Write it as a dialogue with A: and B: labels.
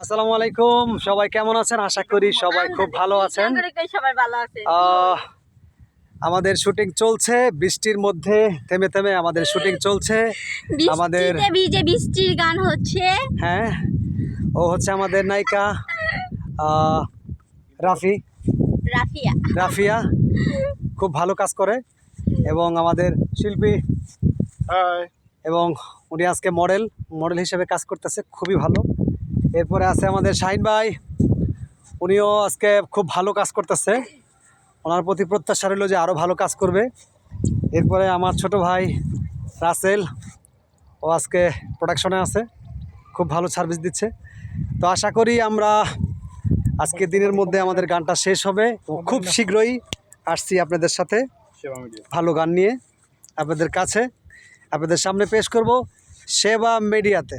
A: আসসালামু আলাইকুম। সবাই কেমন আছেন? আশা করি সবাই খুব ভালো আছেন।
B: সবাই ভালো আছে
A: আহ, আমাদের শুটিং চলছে বৃষ্টির মধ্যে থেমে থেমে আমাদের শুটিং চলছে। আমাদের-
B: ভিজে বৃষ্টির গান হচ্ছে।
A: হ্যাঁ ও হচ্ছে আমাদের নায়িকা রাফি।
B: রাফিয়া।
A: রাফিয়া খুব ভালো কাজ করে এবং আমাদের শিল্পী। এবং উনি আজকে মডেল মডেল হিসেবে কাজ করতেছে খুবই ভালো। এরপরে আছে আমাদের শাহিন ভাই। উনিও আজকে খুব ভালো কাজ করতেছে। ওনার প্রতি প্রত্যাশা রইল যে আরও ভালো কাজ করবে। এরপরে আমার ছোট ভাই রাসেল ও আজকে প্রোডাকশনে আছে। খুব ভালো সার্ভিস দিচ্ছে। তো আশা করি আমরা আজকে দিনের মধ্যে আমাদের গানটা শেষ হবে। ও খুব শীঘ্রই আসছি আপনাদের সাথে। ভালো গান নিয়ে আপনাদের কাছে। আপনাদের সামনে পেশ করব সেবা মিডিয়াতে।